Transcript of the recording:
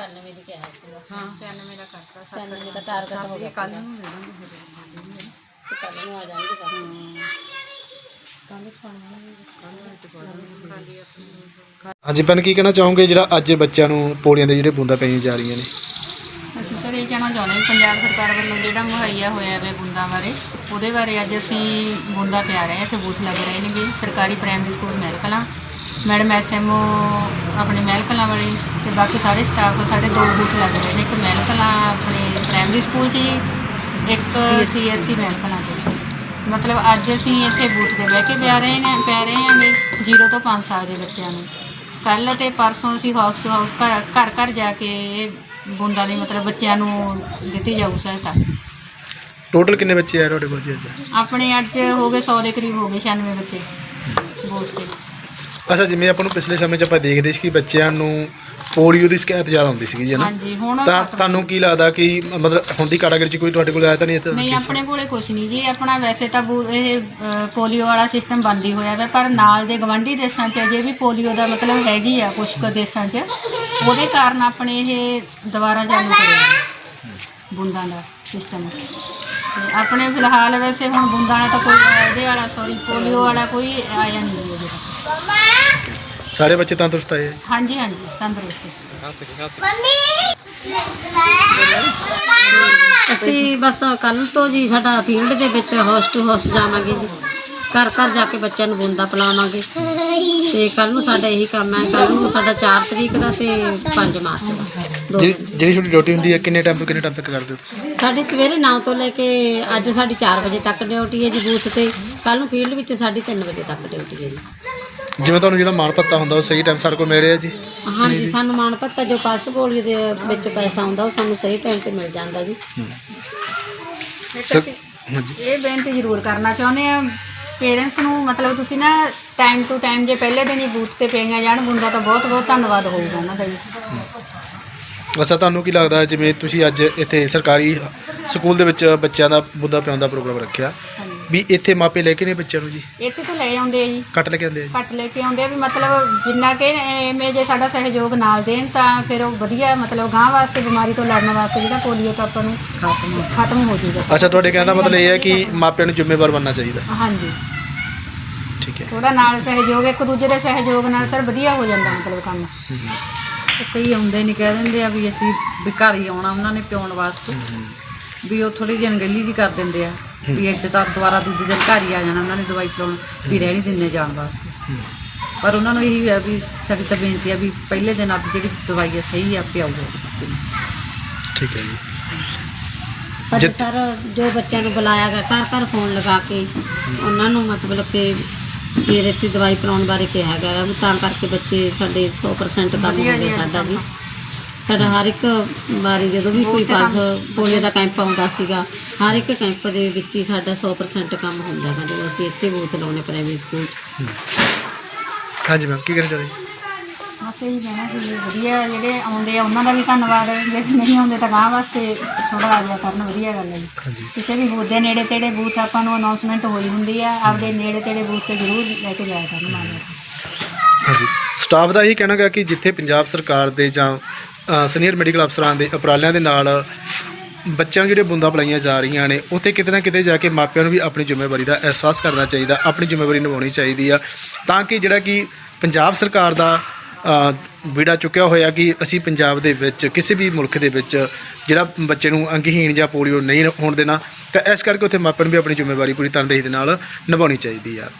91 ਦੀ ਕਿਹਾ ਸੀਗਾ ਹਾਂ। 96 ਦਾ ਕਰਤਾ 96 ਦਾ ਟਾਰਗੇਟ ਹੋ ਗਿਆ ਕੱਲ ਨੂੰ ਦੇ ਦਾਂਗੇ ਫਿਰ ਤੇ ਕੱਲ ਨੂੰ ਆ ਜਾਣਗੇ ਤਾਂ ਕੱਲ ਸਪਾਉਣਾ ਹਾਂਜੀ ਭੈਣ ਕੀ ਕਹਿਣਾ ਚਾਹੋਗੇ ਜਿਹੜਾ ਅੱਜ ਬੱਚਿਆਂ ਨੂੰ ਪੋਲੀਆਂ ਦੇ ਜਿਹੜੇ ਬੂੰਦਾਂ ਪਈਆਂ ਜਾ ਰਹੀਆਂ ਨੇ? ਅਸੀਂ ਸਰ ਇਹ ਕਹਿਣਾ ਚਾਹੁੰਦੇ ਹਾਂ ਪੰਜਾਬ ਸਰਕਾਰ ਵੱਲੋਂ ਜਿਹੜਾ ਮੁਹੱਈਆ ਹੋਇਆ ਹੈ ਬੂੰਦਾਂ ਬਾਰੇ ਉਹਦੇ ਬਾਰੇ ਅੱਜ ਅਸੀਂ ਬੂੰਦਾਂ ਪਿਆ ਰਹੇ ਹਾਂ ਇੱਥੇ ਬੂਥ ਲੱਗ ਰਹੇ ਨੇਗੇ। ਸਰਕਾਰੀ primary school Mehal Kalan madam SMO ਆਪਣੇ ਮਹਿਲਕਲਾਂ ਵਾਲੇ ਤੇ ਬਾਕੀ ਸਾਰੇ ਸਟਾਫ ਕੋਲ ਸਾਡੇ ਦੋ ਬੂਥ ਲੱਗ ਰਹੇ ਨੇ। ਇੱਕ ਮਹਿਲਕਲਾਂ ਆਪਣੇ ਪ੍ਰਾਇਮਰੀ ਸਕੂਲ 'ਚ ਜੀ ਇੱਕ ਸੀਐਸਸੀ ਮਹਿਲਕਲਾਂ 'ਚ। ਮਤਲਬ ਅੱਜ ਅਸੀਂ ਇੱਥੇ ਬੂਥ ਤੇ ਬਹਿ ਕੇ ਪਿਆ ਰਹੇ ਨੇ ਪੈ ਰਹੇ ਹਾਂਗੇ 0 ਤੋਂ 5 ਸਾਲ ਦੇ ਬੱਚਿਆਂ ਨੂੰ। ਕੱਲ ਤੇ ਪਰਸੋਂ ਅਸੀਂ ਹਾਊਸ ਟੂ ਹਾਊਸ ਘਰ ਘਰ ਘਰ ਜਾ ਕੇ ਬੂੰਦਾਂ ਦੀ ਮਤਲਬ ਬੱਚਿਆਂ ਨੂੰ ਦਿੱਤੀ ਜਾਊ ਸਹਾਇਤਾ। ਟੋਟਲ ਕਿੰਨੇ ਬੱਚੇ ਆ ਤੁਹਾਡੇ ਕੋਲ ਜੀ ਅੱਜ? ਆਪਣੇ ਅੱਜ ਹੋ ਗਏ 100 ਦੇ ਕਰੀਬ ਹੋ ਗਏ 96 ਬੱਚੇ ਬੂਥ ਤੇ। ਅੱਛਾ ਜਿਵੇਂ ਆਪਾਂ ਨੂੰ ਪਿਛਲੇ ਸਮੇਂ 'ਚ ਆਪਾਂ ਦੇਖਦੇ ਸੀ ਕਿ ਬੱਚਿਆਂ ਨੂੰ ਪੋਲੀਓ ਦੀ ਸ਼ਿਕਾਇਤ ਜ਼ਿਆਦਾ ਹੁੰਦੀ ਸੀਗੀ ਜੀ ਨਾ? ਹਾਂਜੀ ਹੁਣ ਤਾਂ ਘੱਟ- ਤੁਹਾਨੂੰ ਕੀ ਲੱਗਦਾ ਕਿ ਮਤਲਬ ਹੁਣ ਦੀ ਕਾਟਾਗਰੀ 'ਚ ਕੋਈ ਤੁਹਾਡੇ ਕੋਲ ਆਇਆ ਤਾਂ ਨਹੀਂ ਇੱਥੇ? ਨਹੀਂ ਆਪਣੇ ਕੋਲੇ ਕੁਝ ਨਹੀਂ ਜੀ। ਆਪਣਾ ਵੈਸੇ ਤਾਂ ਬੂ- ਇਹ ਅ, ਪੋਲੀਓ ਵਾਲਾ ਸਿਸਟਮ ਬੰਦ ਹੀ ਹੋਇਆ ਵਾ ਪਰ ਨਾਲ ਦੇ ਗਵੰਡੀ ਦੇਸ਼ਾਂ 'ਚ ਅਜੇ ਵੀ ਪੋਲੀਓ ਦਾ ਮਤਲਬ ਹੈਗੀ ਆ ਕੁਝ ਕੁ ਦੇਸ਼ਾਂ 'ਚ। ਉਹਦੇ ਕਾਰਨ ਆਪਣੇ ਇਹ ਦੁਬਾਰਾ ਚਾਲੂ ਕਰਿਆ ਬੂੰਦਾਂ ਦਾ ਸਿਸਟਮ ਤੇ ਆਪਣੇ ਫਿਲਹਾਲ ਵੈਸੇ ਹੁਣ ਬੂੰਦਾਂ ਵਾਲਾ ਤਾਂ ਕੋਈ ਇਹਦੇ ਵਾਲਾ ਸੌਰੀ ਪੋਲੀਓ ਵਾਲਾ ਕੋਈ ਆਇਆ ਨਹੀਂ ਜੀ ਅਜੇ ਤੱਕ। ਸਾਰੇ ਬੱਚੇ ਤੰਦਰੁਸਤ ਆਏ ਆ ਜੀ? ਹਾਂਜੀ ਹਾਂਜੀ ਤੰਦਰੁਸਤ ਅਸੀਂ ਬਸ ਕੱਲ ਤੋਂ ਜੀ ਸਾਡਾ ਫੀਲਡ ਦੇ ਵਿੱਚ ਹਾਊਸ ਟੂ ਹਾਊਸ ਜਾਵਾਂਗੇ ਜੀ। ਘਰ ਘਰ ਜਾ ਕੇ ਬੱਚਿਆਂ ਨੂੰ ਬੂੰਦਾਂ ਪਿਲਾਵਾਂਗੇ। ਤੇ ਕੱਲ ਨੂੰ ਸਾਡਾ ਇਹੀ ਕੰਮ ਹੈ ਕੱਲ ਨੂੰ ਸਾਡਾ 4 ਤਰੀਕ ਦਾ ਤੇ 5 ਮਾਰਚ ਦਾ। ਦੋ ਜਿਹੜੀ। ਜਿਹੜੀ ਤੁਹਾਡੀ ਡਿਊਟੀ ਹੁੰਦੀ ਹੈ ਕਿੰਨੇ ਟਾਈਮ ਤੋਂ ਕਿੰਨੇ ਟਾਈਮ ਤੱਕ ਕਰਦੇ ਹੋ ਤੁਸੀਂ? ਸਾਡੀ ਸਵੇਰੇ 9 ਤੋਂ ਲੈ ਕੇ ਅੱਜ ਸਾਡੀ 4 ਵਜੇ ਤੱਕ ਡਿਊਟੀ ਹੈ ਜੀ ਬੂਥ ਤੇ। ਕੱਲ ਨੂੰ ਫੀਲਡ ਵਿੱਚ ਸਾਡੀ 3 ਵਜੇ ਤੱਕ ਡਿਊਟੀ ਹੈ ਜੀ। ਜਿਵੇਂ ਤੁਹਾਨੂੰ ਜਿਹੜਾ ਮਾਣ ਪੱਤਾ ਹੁੰਦਾ ਉਹ ਸਹੀ ਟਾਈਮ ਸਾਡੇ ਕੋਲ ਮਿਲ ਰਿਹਾ ਜੀ। ਹਾਂਜੀ ਸਾਨੂੰ ਮਾਣ ਪੱਤਾ ਜੋ ਪਲਸ ਪੋਲੀਓ ਦੇ ਵਿੱਚ ਪੈਸਾ ਆਉਂਦਾ ਉਹ ਸਾਨੂੰ ਸਹੀ ਟਾਈਮ ਤੇ ਮਿਲ ਜਾਂਦਾ ਜੀ। ਹਾਂਜੀ। ਇਹ ਬੇਨਤੀ ਜ਼ਰੂਰ ਕਰਨਾ ਚਾਹੁੰਦੇ ਆ ਪੇਰੈਂਟਸ ਨੂੰ ਮਤਲਬ ਤੁਸੀਂ ਨਾ ਟਾਈਮ ਟੂ ਟਾਈਮ ਜੇ ਪਹਿਲੇ ਦਿਨ ਹੀ ਬੂਥ ਤੇ ਪਈਆਂ ਜਾਣ ਬੁੰਦਾ ਤਾਂ ਬਹੁਤ ਬਹੁਤ ਧੰਨਵਾਦ ਹੋਊਗਾ ਉਹਨਾਂ ਦਾ ਜੀ ਅੱਛਾ ਤੁਹਾਨੂੰ ਕੀ ਲੱਗਦਾ ਜਿਵੇਂ ਤੁਸੀਂ ਅੱਜ ਇੱਥੇ ਸਰਕਾਰੀ ਸਕੂਲ ਦੇ ਵਿੱਚ ਬੱਚਿਆਂ ਦਾ ਬੁੱਧਾ ਪਿਆਉਣ ਦਾ ਪ੍ਰੋਗਰਾਮ ਰੱਖਿਆ? ਵੀ ਇੱਥੇ ਮਾਪੇ ਲੈ ਕੇ ਨੇ ਬੱਚਿਆਂ ਨੂੰ ਜੀ? ਇੱਥੇ ਤਾਂ ਲੈ ਆਉਂਦੇ ਆ ਜੀ। ਕੱਟ ਲੈ ਕੇ ਆਉਂਦੇ ਆ ਜੀ? ਘੱਟ ਲੈ ਕੇ ਆਉਂਦੇ ਆ ਵੀ ਮਤਲਬ ਜਿੰਨਾ ਕਿ ਐਵੇਂ ਜੇ ਸਾਡਾ ਸਹਿਯੋਗ ਨਾਲ ਦੇਣ ਤਾਂ ਫਿਰ ਉਹ ਵਧੀਆ ਮਤਲਬ ਗਾਂ ਵਾਸਤੇ ਬਿਮਾਰੀ ਤੋਂ ਲੜਨ ਵਾਸਤੇ ਜਿਹੜਾ ਪੋਲੀਓ ਤੋਂ ਆਪਾਂ ਨੂੰ ਖਤਮ ਹੋ ਜਾਊਗਾ। ਅੱਛਾ ਤੁਹਾਡੇ ਕਹਿਣ ਦਾ ਮਤਲਬ ਇਹ ਹੈ ਕਿ ਮਾਪਿਆਂ ਨੂੰ ਜ਼ਿੰਮੇਵਾਰ ਬਣਨਾ ਚਾਹੀਦਾ। ਹਾਂਜੀ। ਠੀਕ ਹੈ। ਥੋੜਾ ਨਾਲ ਸਹਿਯੋਗ ਇੱਕ ਦੂਜੇ ਦੇ ਸਹਿਯੋਗ ਨਾਲ ਸਰ ਵਧੀਆ ਹੋ ਜਾਂਦਾ ਮਤਲਬ ਕੰਮ। ਕਈ ਆਉਂਦੇ ਨਹੀਂ ਕਹਿ ਦਿੰਦੇ ਆ ਵੀ ਅਸੀਂ ਵੀ ਘਰ ਹੀ ਆਉਣਾ ਉਹਨਾਂ ਨੇ ਪਿਉਣ ਵਾਸਤੇ। ਵੀ ਉਹ ਥੋੜੀ ਜਿਹੀ ਅਣਗਹਿਲੀ ਜੀ ਕਰ ਦਿੰਦੇ ਆ। ਵੀ ਅੱਜ ਤਾਂ ਦੁਬਾਰਾ ਦੂਜੇ ਦਿਨ ਘਰ ਹੀ ਆ ਜਾਣਾ ਉਹਨਾਂ ਨੇ ਦਵਾਈ ਪਿਲਾਉਣ ਵੀ ਰਹਿ ਨਹੀਂ ਦਿੰਦੇ ਜਾਣ ਵਾਸਤੇ। ਪਰ ਉਹਨਾਂ ਨੂੰ ਇਹੀ ਹੈ ਵੀ ਸਾਡੀ ਤਾਂ ਬੇਨਤੀ ਆ ਵੀ ਪਹਿਲੇ ਦਿਨ ਅੱਜ ਜਿਹੜੀ ਦਵਾਈ ਹੈ ਸਹੀ ਆ ਪਿਆਓ ਬੱਚੇ ਨੂੰ। ਠੀਕ ਹੈ ਜੀ। ਪਰ ਸਰ ਜੋ ਬੱਚਿਆਂ ਨੂੰ ਬੁਲਾਇਆ ਗਿਆ ਘਰ ਘਰ ਫੋਨ ਲਗਾ ਕੇ ਉਹਨਾਂ ਨੂੰ ਮਤਲਬ ਕਿ ਇਹ ਰੇਤੀ ਦਵਾਈ ਪਿਲਾਉਣ ਬਾਰੇ ਕਿਹਾ ਗਿਆ ਤਾਂ ਕਰਕੇ ਬੱਚੇ ਸਾਡੇ 100% ਕੰਮ ਹੋ ਵਧੀਆ ਜੀ, ਗਿਆ ਸਾਡਾ ਜੀ। ਸਾਡਾ ਹਰ ਇੱਕ ਵਾਰੀ ਜਦੋਂ ਵੀ ਕੋਈ ਪਲਸ ਪੋਲੀਓ ਦਾ ਕੈਂਪ ਆਉਂਦਾ ਸੀਗਾ ਹਰ ਇੱਕ ਕੈਂਪ ਦੇ ਵਿੱਚ ਹੀ ਸਾਡਾ 100% ਕੰਮ ਹੁੰਦਾ ਗਾ ਜਦੋਂ ਅਸੀਂ ਇੱਥੇ ਬੂਥ ਲਾਉਣੇ ਪ੍ਰਾਇਮਰੀ ਸਕੂਲ 'ਚ। ਹਾਂਜੀ ਮੈਮ ਕੀ ਕਹਿਣਾ ਚਾਹਦੇ? ਬਸ ਇਹੀ ਕਹਿਣਾ ਵਧੀਆ ਜਿਹੜੇ ਆਉਂਦੇ ਆ ਉਹਨਾਂ ਦਾ ਵੀ ਧੰਨਵਾਦ ਜਿਹੜੇ ਨਹੀਂ ਆਉਂਦੇ ਤਾਂ ਗਾਂ ਵਾਸਤੇ ਥੋੜਾ ਆ ਕਰਨ ਵਧੀਆ ਗੱਲ ਹੈ। ਜੀ ਹਾਂਜੀ। ਕਿਸੇ ਵੀ ਬੂਥ ਦੇ ਨੇੜੇ ਤੇੜੇ ਬੂਥ ਆਪਾਂ ਨੂੰ ਅਨਾਉਂਸਮੈਂਟ ਹੋਈ ਹੁੰਦੀ ਆ ਆਪਦੇ ਨੇੜੇ ਤੇੜੇ ਬੂਥ ਤੇ ਜ਼ਰੂਰ ਲੈ ਕੇ ਜਾਇਆ ਕਰਨ ਮਾਨ ਹਾਂਜੀ। ਸਟਾਫ ਦਾ ਇਹ ਕਹਿਣਾ ਗਾ ਕਿ ਜਿੱਥੇ ਪੰਜਾਬ ਸਰਕਾਰ ਦੇ ਜਾਂ ਸੀਨੀਅਰ ਮੈਡੀਕਲ ਅਫਸਰਾਂ ਦੇ ਉਪਰਾਲਿਆਂ ਦੇ ਨਾਲ ਬੱਚਿਆਂ ਨੂੰ ਜਿਹੜੇ ਬੁੰਦਾਂ ਪਲਾਈਆਂ ਜਾ ਰਹੀਆਂ ਨੇ, ਉੱਥੇ ਕਿਤੇ ਨਾ ਕਿਤੇ ਜਾ ਕੇ ਮਾਪਿਆਂ ਨੂੰ ਵੀ ਆਪਣੀ ਜ਼ਿੰਮੇਵਾਰੀ ਦਾ ਅਹਿਸਾਸ ਕਰਨਾ ਚਾਹੀਦਾ, ਆਪਣੀ ਜ਼ਿੰਮੇਵਾਰੀ ਨਿਭਾਉਣੀ ਚਾਹੀਦੀ ਆ। ਤਾਂ ਕਿ ਜਿਹੜਾ ਕਿ ਪੰਜਾਬ ਸਰਕਾਰ ਦਾ ਬੀੜਾ ਚੁੱਕਿਆ ਹੋਇਆ ਕਿ ਅਸੀਂ ਪੰਜਾਬ ਦੇ ਵਿੱਚ ਕਿਸੇ ਵੀ ਮੁਲਕ ਦੇ ਵਿੱਚ ਜਿਹੜਾ ਬੱਚੇ ਨੂੰ ਅੰਗਹੀਣ ਜਾਂ ਪੋਲੀਓ ਨਹੀਂ ਹੋਣ ਦੇਣਾ, ਤਾਂ ਇਸ ਕਰਕੇ ਉੱਥੇ ਮਾਪਿਆਂ ਨੂੰ ਵੀ ਆਪਣੀ ਜ਼ਿੰਮੇਵਾਰੀ ਪੂਰੀ ਤਨਦੇਹੀ ਦੇ ਨਾਲ ਨਿਭਾਉਣੀ ਚਾਹੀਦੀ ਆ।